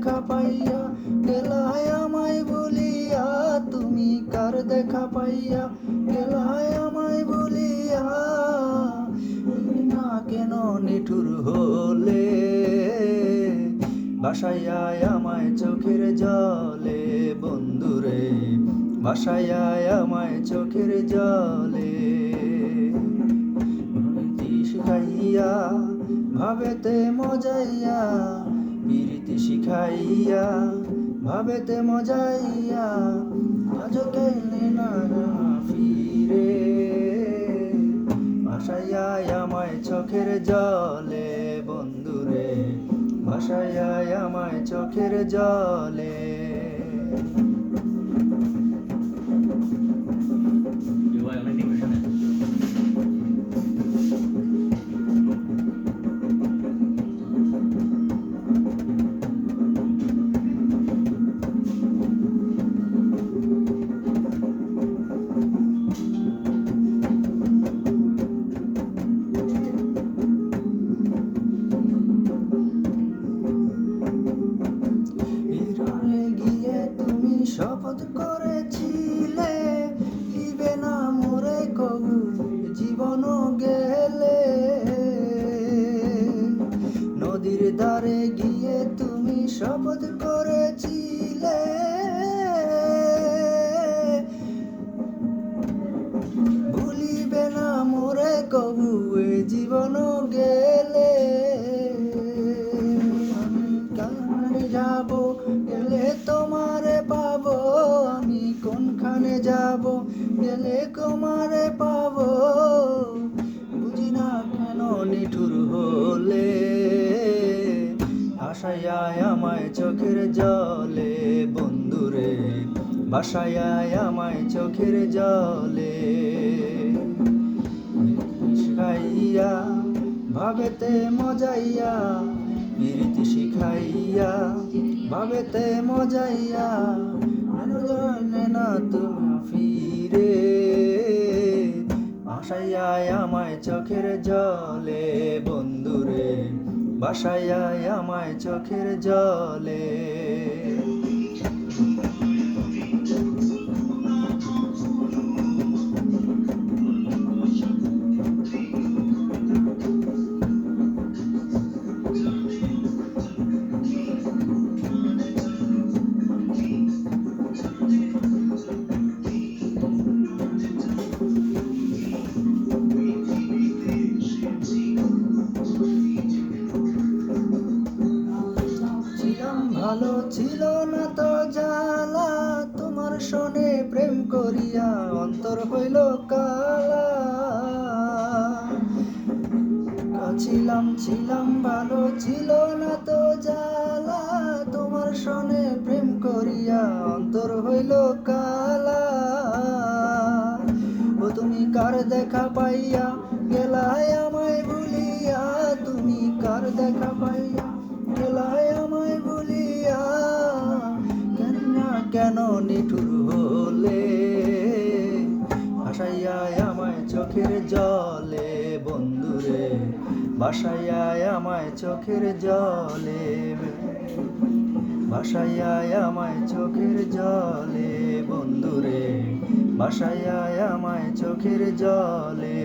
দেখা পাইয়া, গেলায় আমায় বলিয়া, তুমি কার দেখা পাইয়া? গেলায় আমায় বলিয়া না কেন নিঠুর হলে? বাসায় আমায় চোখের জলে, বন্ধুরে, বাসায় আমায় চোখের জলে। শিখাইয়া, ভাবেতে মজাইয়া প্রীতি শিখাইয়া, ভাবেতে মজাইয়া আজ কেলে না ফিরে ভাসাইয়ায় আমায় চোখের জলে বন্ধুরে ভাসাইয়ায় আমায় চোখের জলে। নদীর ধারে গিয়ে তুমি শপথ করেছিলে। ভুলিবে না মোরে কবু এ জীবন গেলে। আমি কানে যাব, গেলে তোমারে পাবো। আমি কোনখানে যাব, গেলে তোমারে পাবো। আশায় আমায় চোখের জলে, বন্ধুরে। বাসায় আমায় চোখের জলে। শিখাইয়া, ভাবেতে মজাইয়া, প্রীতি শিখাইয়া, ভাবেতে মজাইয়া জানে না তুমি ফিরে। আশায় আমায় চোখের জলে, বন্ধুরে। বাসায় আমায় চোখের জলে। ছিল না তো জ্বালা, তোমার সনে প্রেম করিয়া অন্তর হইল কালা। ছিলাম ছিলাম, ভালো ছিল না তো জ্বালা, তোমার সনে প্রেম করিয়া অন্তর হইল কালা। ও তুমি কার দেখা পাইয়া গেলায় আমায় ভুলিয়া, তুমি কার দেখা পাইয়া চোখের জলে, বন্ধুরে বাসাইয়া আমায় চোখের জলে। বাসাইয়া আমায় চোখের জলে, বন্ধুরে বাসাইয়া আমায় চোখের জলে।